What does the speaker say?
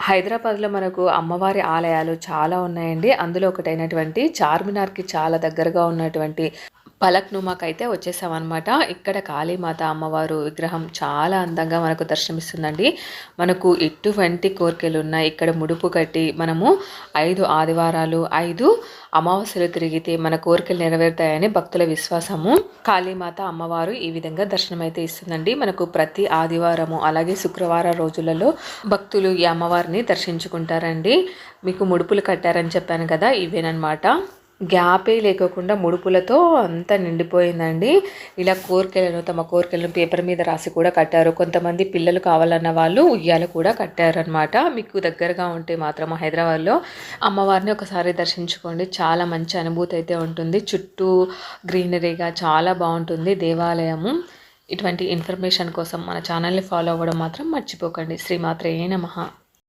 హైదరాబాద్లో మనకు అమ్మవారి ఆలయాలు చాలా ఉన్నాయండి. అందులో ఒకటైనటువంటి చార్మినార్కి చాలా దగ్గరగా ఉన్నటువంటి పలక్నుమాకైతే అయితే వచ్చేసామన్నమాట. ఇక్కడ కాళీమాత అమ్మవారు విగ్రహం చాలా అందంగా మనకు దర్శనమిస్తుందండి. మనకు ఎటువంటి కోరికలు ఉన్నాయి ఇక్కడ ముడుపు కట్టి మనము ఐదు ఆదివారాలు ఐదు అమావాస్యలు తిరిగితే మన కోరికలు నెరవేరుతాయని భక్తుల విశ్వాసము. కాళీమాత అమ్మవారు ఈ విధంగా దర్శనం అయితే ఇస్తుందండి. మనకు ప్రతి ఆదివారము అలాగే శుక్రవారం రోజులలో భక్తులు ఈ అమ్మవారిని దర్శించుకుంటారండి. మీకు ముడుపులు కట్టారని చెప్పాను కదా ఇవేనమాట గ్యాపే లేకోకుండా ముడుపులతో అంతా నిండిపోయిందండి. ఇలా కోరికలను తమ కోరికలను పేపర్ మీద రాసి కూడా కట్టారు. కొంతమంది పిల్లలు కావాలన్న వాళ్ళు ఉయ్యాలు కూడా కట్టారనమాట మీకు దగ్గరగా ఉంటే మాత్రం హైదరాబాద్లో అమ్మవారిని ఒకసారి దర్శించుకోండి. చాలా మంచి అనుభూతి అయితే ఉంటుంది. చుట్టూ గ్రీనరీగా చాలా బాగుంటుంది దేవాలయము. ఇటువంటి ఇన్ఫర్మేషన్ కోసం మన ఛానల్ని ఫాలో అవ్వడం మాత్రం మర్చిపోకండి. శ్రీమాత్రే నమ.